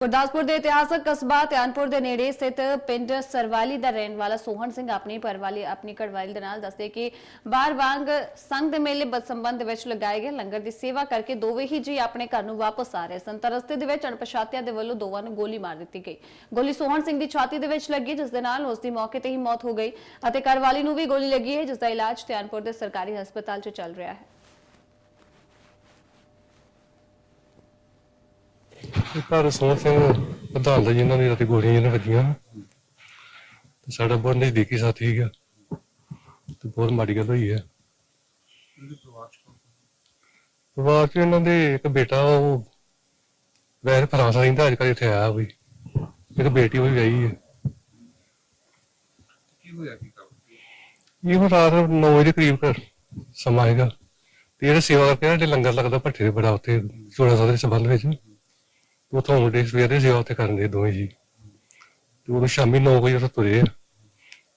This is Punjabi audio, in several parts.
ਗੁਰਦਾਸਪੁਰ ਦੇ ਇਤਿਹਾਸਕ ਕਸਬਾ ਧਿਆਨਪੁਰ ਦੇ ਨੇੜੇ ਸਥਿਤ ਪਿੰਡ ਸਰਵਾਲੀ ਦਾ ਰਹਿਣ ਵਾਲਾ ਸੋਹਣ ਸਿੰਘ ਆਪਣੀ ਪਰਵਾਲੀ, ਆਪਣੀ ਕੜਵਾਲੀ ਦੇ ਨਾਲ ਦੱਸਦੇ ਕਿ ਬਾਰ ਵਾਂਗ ਸੰਘ ਦੇ ਮੇਲੇ ਬਸੰਬੰਧ ਵਿੱਚ ਲਗਾਏ ਗਏ ਲੰਗਰ ਦੀ ਸੇਵਾ ਕਰਕੇ ਦੋਵੇਂ ਹੀ ਜੀ ਆਪਣੇ ਘਰ ਨੂੰ ਵਾਪਸ ਆ ਰਹੇ ਸਨ। ਤਾਂ ਰਸਤੇ ਦੇ ਵਿੱਚ ਅਣਪਛਾਤਿਆਂ ਦੇ ਵੱਲੋਂ ਦੋਵਾਂ ਨੂੰ ਗੋਲੀ ਮਾਰ ਦਿੱਤੀ ਗਈ। ਗੋਲੀ ਸੋਹਣ ਸਿੰਘ ਦੀ ਛਾਤੀ ਦੇ ਵਿੱਚ ਲੱਗੀ, ਜਿਸ ਦੇ ਨਾਲ ਉਸ ਦੀ ਮੌਕੇ ਤੇ ਹੀ ਮੌਤ ਹੋ ਗਈ ਅਤੇ ਘਰਵਾਲੀ ਨੂੰ ਵੀ ਗੋਲੀ ਲੱਗੀ ਹੈ ਜਿਸ ਦਾ ਇਲਾਜ ਧਿਆਨਪੁਰ ਦੇ ਸਰਕਾਰੀ ਹਸਪਤਾਲ 'ਚ ਚੱਲ ਰਿਹਾ ਹੈ। ਘਰ ਸੋਹਣ ਸਿੰਘ ਪ੍ਰਧਾਨ ਦਾ ਜਿਨ੍ਹਾਂ ਦੀ ਰਾਤੀ ਗੋਲੀਆਂ ਜਿਹਨਾਂ ਵੱਜੀਆਂ ਤੇ ਸਾਡਾ ਬਹੁਤ ਨਜ਼ਦੀਕੀ ਸਾਥੀ ਸੀਗਾ ਤੇ ਬਹੁਤ ਮਾੜੀ ਗੱਲ ਹੋਈ ਹੈ। ਪਰਿਵਾਰ ਚ ਇਹਨਾਂ ਦੇ ਇੱਕ ਬੇਟਾ ਉਹ ਵੈਸੇ ਫਰਾਂਸ ਰਹਿੰਦਾ ਅੱਜ ਕੱਲ੍ਹ ਇੱਥੇ ਆਇਆ ਵੀ ਇੱਕ ਬੇਟੀ ਵੀ ਗਈ ਹੈ। ਕੀ ਹੋਇਆ ਕੀ ਇਹ ਹੁਣ ਰਾਤ 9 ਵਜੇ ਕਰੀਬ ਘਰ ਸਮਾਂ ਹੈਗਾ ਤੇ ਜਿਹੜੇ ਸੇਵਾ ਕਰਕੇ ਨਾ ਲੰਗਰ ਲੱਗਦਾ ਭੱਠੇ ਦੇ ਬੜਾ ਉੱਥੇ ਚੋੜਾ ਦੇ ਸੰਬੰਧ ਵਿੱਚ। ਉਥੋਂ ਮੁੰਡੇ ਸਵੇਰੇ ਸੇਵਾ ਉੱਥੇ ਕਰਨ ਦੇ ਦੋਵੇਂ ਜੀ। ਤੇ ਉਦੋਂ ਸ਼ਾਮੀ 9 ਵਜੇ ਉਹ ਤੁਰੇ ਆ।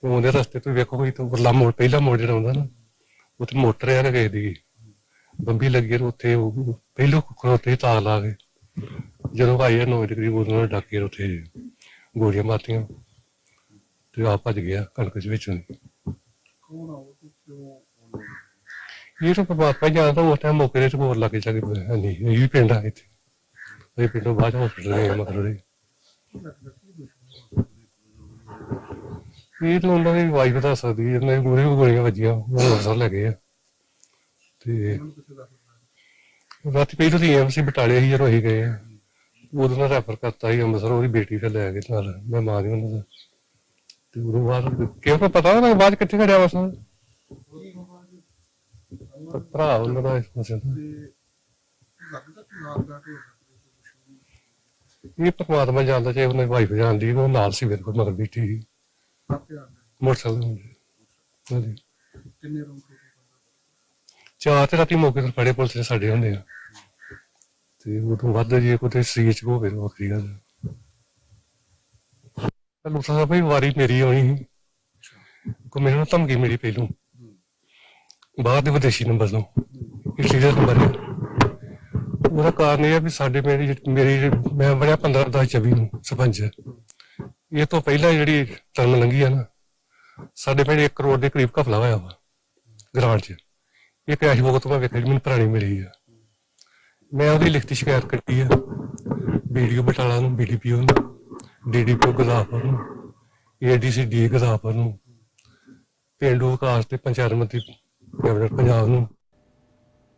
ਤੇ ਉਹਦੇ ਰਸਤੇ ਤੋਂ ਵੇਖੋ ਕੋਈ ਤਾਂ ਉਰਲਾ ਮੋੜ ਪਹਿਲਾ ਮੋੜ ਜਿਹੜਾ ਹੁੰਦਾ ਨਾ ਉੱਥੇ ਮੋਟਰ ਆ ਗਏ ਦੀ ਬੰਬੀ ਲੱਗੀ ਤੇ ਉੱਥੇ ਉਹ ਪਹਿਲੋਂ ਖੜੋਤੇ ਤਾਰ ਲਾ ਕੇ ਜਦੋਂ ਆਏ ਆ 9 ਵਜੇ ਦੇ ਕਰੀਬ ਉਦੋਂ ਉਹਨਾਂ ਨੇ ਡਾਕੇ ਉੱਥੇ ਗੋਲੀਆਂ ਮਾਰਤੀਆਂ। ਤੇ ਆ ਭੱਜ ਗਿਆ ਕਣਕ ਦੇ ਵਿੱਚੋਂ। ਕੌਣ ਆ ਉਹ ਤੇ ਕਿਉਂ ਇਹ ਤਾਂ ਪਰਮਾਤਮਾ ਹੀ ਜਾਣਦਾ ਉਸ ਟਾਈਮ ਮੌਕੇ ਤੇ ਹੋਰ ਲੱਗੇ ਜਾ ਕੇ ਨਹੀਂ ਇਹ ਵੀ ਪਿੰਡ ਆ ਇੱਥੇ। ਇਹ ਪਿੰਡੋਂ ਬਾਅਦ ਹਸਪੀਟਲ ਗਏ ਮਤਲਬ ਦੇ ਇਹ ਤਾਂ ਉਹਨਾਂ ਦੀ ਵਾਈਫ ਦੱਸ ਸਕਦੀ ਹੈ ਇਹਨਾਂ ਦੀ ਮੂਰੇ ਗੋਲੀਆਂ ਵੱਜੀਆਂ ਉਹ ਅੰਮ੍ਰਿਤਸਰ ਲੈ ਗਏ ਆ ਤੇ ਰਾਤੀ ਪਹਿਲਾਂ ਤਾਂ ਐਮਸੀ ਬਟਾਲੇ ਸੀ ਜਦੋਂ ਅਸੀਂ ਗਏ ਆ ਉਦੋਂ ਨਾਲ ਰੈਫਰ ਕਰਤਾ ਸੀ ਅੰਮ੍ਰਿਤਸਰ ਉਹਦੀ ਬੇਟੀ ਫਿਰ ਲੈ ਗਏ ਨਾਲ ਮੈਂ ਮਾਂ ਉਹਨਾਂ ਦਾ ਤੇ ਉਦੋਂ ਬਾਅਦ ਕਿਉਂ ਪਤਾ ਨਾ ਬਾਅਦ 'ਚ ਕਿੱਥੇ ਖੜਿਆ ਵਸ ਭਰਾ ਉਹਨਾਂ ਦਾ ਇਸ ਮਸਲੇ ਲੱਗਦਾ ਕਿ ਨਾਲ ਦਾ ਇਹ ਪਰਮਾਤਮਾ ਜਾਣਦਾ ਚਾਹੇ ਉਹਨੇ ਵਾਈਫ ਜਾਣਦੀ ਉਹ ਨਾਲ ਸੀ ਮੇਰੇ ਕੋਲ ਮਗਰ ਬੈਠੀ ਸੀ। ਕਾਪੇ ਆ ਮੋਟਰਸਾਈਕਲ ਤੇ ਹੁੰਦੇ। ਹਾਂਜੀ। ਕਿੰਨੇ ਰੂਮ ਚਾਰ ਤੇ ਰਾਤੀ ਮੌਕੇ ਤੇ ਫੜੇ ਪੁਲਿਸ ਨੇ ਸਾਡੇ ਹੁੰਦੇ ਆ। ਤੇ ਉਹ ਤੋਂ ਵੱਧ ਜੇ ਕੋਈ ਸਰੀਰ ਚ ਹੋਵੇ ਤਾਂ ਵੱਖਰੀ ਗੱਲ ਚਲੋ ਸਾਹਿਬ ਵੀ ਵਾਰੀ ਮੇਰੀ ਆਉਣੀ ਸੀ। ਕੋ ਮੈਨੂੰ ਨਾ ਧਮਕੀ ਮਿਲੀ ਪਹਿਲੋਂ। ਬਾਹਰ ਦੇ ਵਿਦੇਸ਼ੀ ਨੰਬਰ ਤੋਂ। ਇਹ ਸੀਰੀਅਸ ਨੰਬਰ ਹੈ ਉਹਦਾ ਕਾਰਨ ਇਹ ਹੈ ਵੀ ਸਾਡੇ ਮੇਰੀ ਮੇਰੀ ਮੈਂ ਬਣਿਆ 15 10 24 ਨੂੰ ਸਰਪੰਚ। ਇਹ ਤੋਂ ਪਹਿਲਾਂ ਜਿਹੜੀ ਟਰਮ ਲੰਘੀ ਆ ਨਾ, ਸਾਡੇ ਪਿੰਡ 1 ਕਰੋੜ ਦੇ ਕਰੀਬ ਘਪਲਾ ਹੋਇਆ ਵਾ, ਗ੍ਰਾਂਟ 'ਚ। ਇਹ ਕੈਸ਼ ਬੁੱਕ ਤੋਂ ਮੈਂ ਵੇਖਿਆ ਜੀ ਮੈਨੂੰ ਪੁਰਾਣੀ ਮਿਲੀ ਆ। ਮੈਂ ਉਹਦੀ ਲਿਖਤੀ ਸ਼ਿਕਾਇਤ ਕੱਟੀ ਆ ਵੀਡੀਓ ਬਟਾਲਾ ਨੂੰ ਬੀਡੀਪੀਓ ਨੂੰ ਡੀਡੀਪੀਓ ਗੁਰਦਾਸਪੁਰ ਨੂੰ, ਏਡੀਸੀ, ਡੀ ਗੁਰਦਾਸਪੁਰ ਨੂੰ, ਪਿੰਡੂ ਵਿਕਾਸ ਤੇ ਪੰਚਾਇਤ ਮੰਤਰੀ ਕੈਬਨਿਟ ਪੰਜਾਬ ਨੂੰ